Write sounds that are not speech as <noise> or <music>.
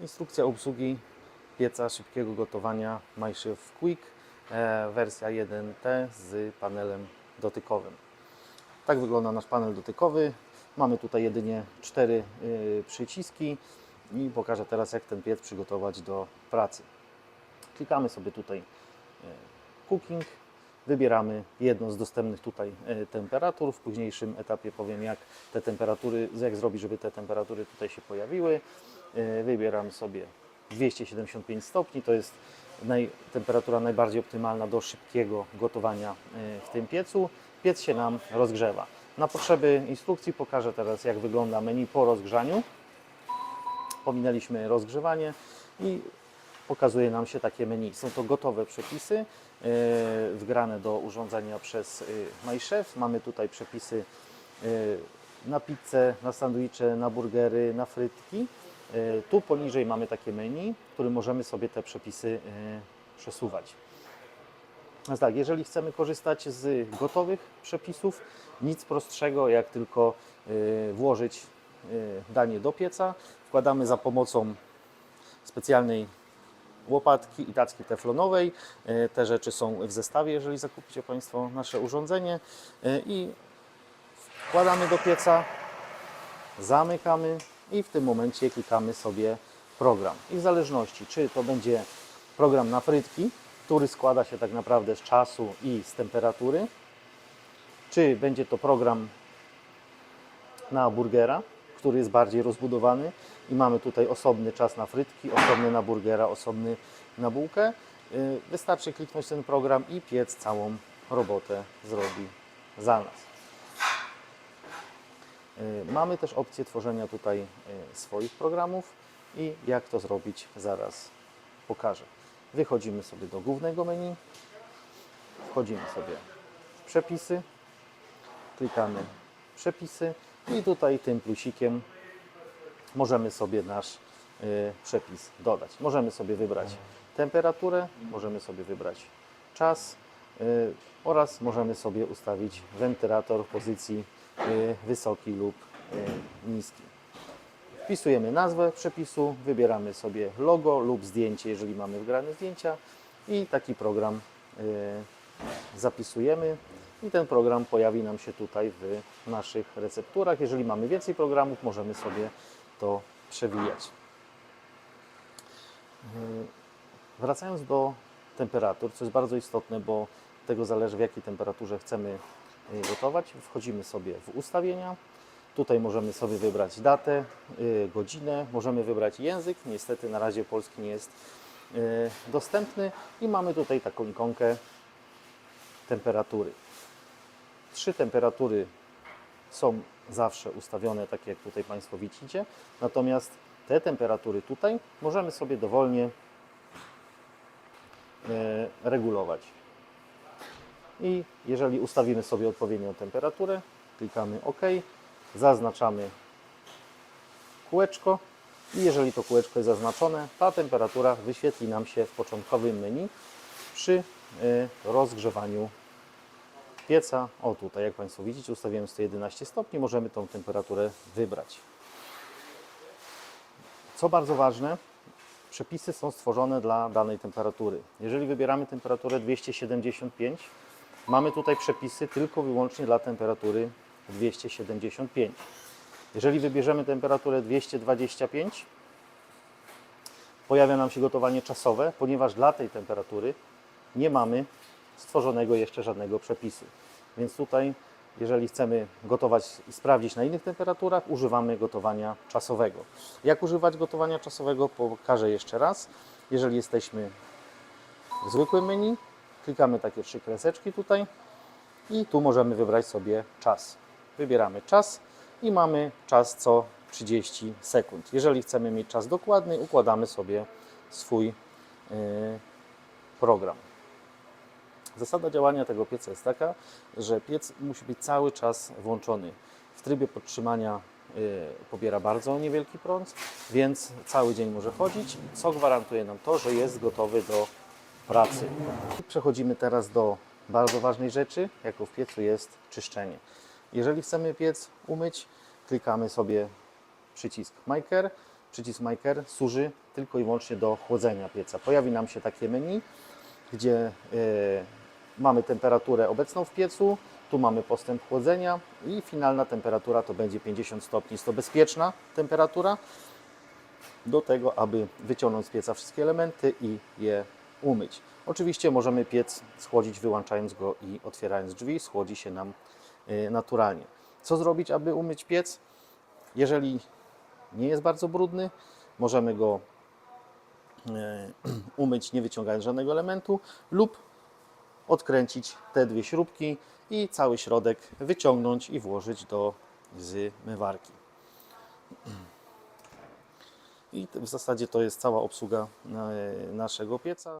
Instrukcja obsługi pieca szybkiego gotowania MyChef Quick, e, wersja 1T z panelem dotykowym. Tak wygląda nasz panel dotykowy. Mamy tutaj jedynie cztery y, przyciski i pokażę teraz jak ten piec przygotować do pracy. Klikamy sobie tutaj y, cooking, wybieramy jedną z dostępnych tutaj temperatur. W późniejszym etapie powiem jak te temperatury, jak zrobić, żeby te temperatury tutaj się pojawiły. Y, Wybieram sobie 275 stopni, to jest naj, temperatura najbardziej optymalna do szybkiego gotowania y, w tym piecu. Piec się nam rozgrzewa. Na potrzeby instrukcji pokażę teraz jak wygląda menu po rozgrzaniu. Pominęliśmy rozgrzewanie i pokazuje nam się takie menu. Są to gotowe przepisy yy, wgrane do urządzenia przez MyChef. Mamy tutaj przepisy na pizzę, na sandwicze, na burgery, na frytki. Yy, Tu poniżej mamy takie menu, w którym możemy sobie te przepisy yy, przesuwać. Tak, jeżeli chcemy korzystać z gotowych przepisów, nic prostszego jak tylko y, włożyć danie do pieca. Wkładamy za pomocą specjalnej łopatki i tacki teflonowej. Te rzeczy są w zestawie, jeżeli zakupicie Państwo nasze urządzenie. I wkładamy do pieca, zamykamy i w tym momencie klikamy sobie program. I w zależności, czy to będzie program na frytki, który składa się tak naprawdę z czasu i z temperatury, czy będzie to program na burgera, który jest bardziej rozbudowany i mamy tutaj osobny czas na frytki, osobny na burgera, osobny na bułkę. Yy, Wystarczy kliknąć ten program i piec całą robotę zrobi za nas. Yy, Mamy też opcję tworzenia tutaj yy, swoich programów i jak to zrobić zaraz pokażę. Wychodzimy sobie do głównego menu, wchodzimy sobie w przepisy, klikamy przepisy i tutaj tym plusikiem możemy sobie nasz y, przepis dodać. Możemy sobie wybrać temperaturę, możemy sobie wybrać czas y, oraz możemy sobie ustawić wentylator pozycji y, wysoki lub y, niski. Wpisujemy nazwę przepisu, wybieramy sobie logo lub zdjęcie, jeżeli mamy wgrane zdjęcia i taki program y, zapisujemy i ten program pojawi nam się tutaj w naszych recepturach. Jeżeli mamy więcej programów, możemy sobie to przewijać. Y, Wracając do temperatur, co jest bardzo istotne, bo tego zależy w jakiej temperaturze chcemy y, gotować, wchodzimy sobie w ustawienia. Tutaj możemy sobie wybrać datę, y, godzinę, możemy wybrać język. Niestety na razie polski nie jest y, dostępny i mamy tutaj taką ikonkę temperatury. Trzy temperatury są zawsze ustawione, tak jak tutaj Państwo widzicie. Natomiast te temperatury tutaj możemy sobie dowolnie regulować. I jeżeli ustawimy sobie odpowiednią temperaturę, klikamy OK, zaznaczamy kółeczko i jeżeli to kółeczko jest zaznaczone, ta temperatura wyświetli nam się w początkowym menu przy e, rozgrzewaniu pieca. O tutaj, jak Państwo widzicie, ustawiłem 111 stopni, możemy tą temperaturę wybrać. Co bardzo ważne, przepisy są stworzone dla danej temperatury. Jeżeli wybieramy temperaturę 275, mamy tutaj przepisy tylko wyłącznie dla temperatury 275. Jeżeli wybierzemy temperaturę 225, pojawia nam się gotowanie czasowe, ponieważ dla tej temperatury nie mamy stworzonego jeszcze żadnego przepisu. Więc tutaj, jeżeli chcemy gotować i sprawdzić na innych temperaturach, używamy gotowania czasowego. Jak używać gotowania czasowego, pokażę jeszcze raz. Jeżeli jesteśmy w zwykłym menu, klikamy takie trzy kreseczki tutaj i tu możemy wybrać sobie czas. Wybieramy czas i mamy czas co 30 sekund. Jeżeli chcemy mieć czas dokładny, układamy sobie swój yy, program. Zasada działania tego pieca jest taka, że piec musi być cały czas włączony. W trybie podtrzymania y, pobiera bardzo niewielki prąd, więc cały dzień może chodzić, co gwarantuje nam to, że jest gotowy do pracy. Przechodzimy teraz do bardzo ważnej rzeczy, jaką w piecu jest czyszczenie. Jeżeli chcemy piec umyć, klikamy sobie przycisk Care. przycisk Maker służy tylko i wyłącznie do chłodzenia pieca. Pojawi nam się takie menu, gdzie e, mamy temperaturę obecną w piecu, tu mamy postęp chłodzenia i finalna temperatura to będzie 50 stopni. Jest to bezpieczna temperatura do tego, aby wyciągnąć z pieca wszystkie elementy i je umyć. Oczywiście możemy piec schłodzić wyłączając go i otwierając drzwi, schłodzi się nam y, naturalnie. Co zrobić, aby umyć piec? Jeżeli nie jest bardzo brudny, możemy go y, <clears throat> umyć nie wyciągając żadnego elementu lub odkręcić te dwie śrubki i cały środek wyciągnąć i włożyć do zmywarki. <clears throat> I w zasadzie to jest cała obsługa e, naszego pieca.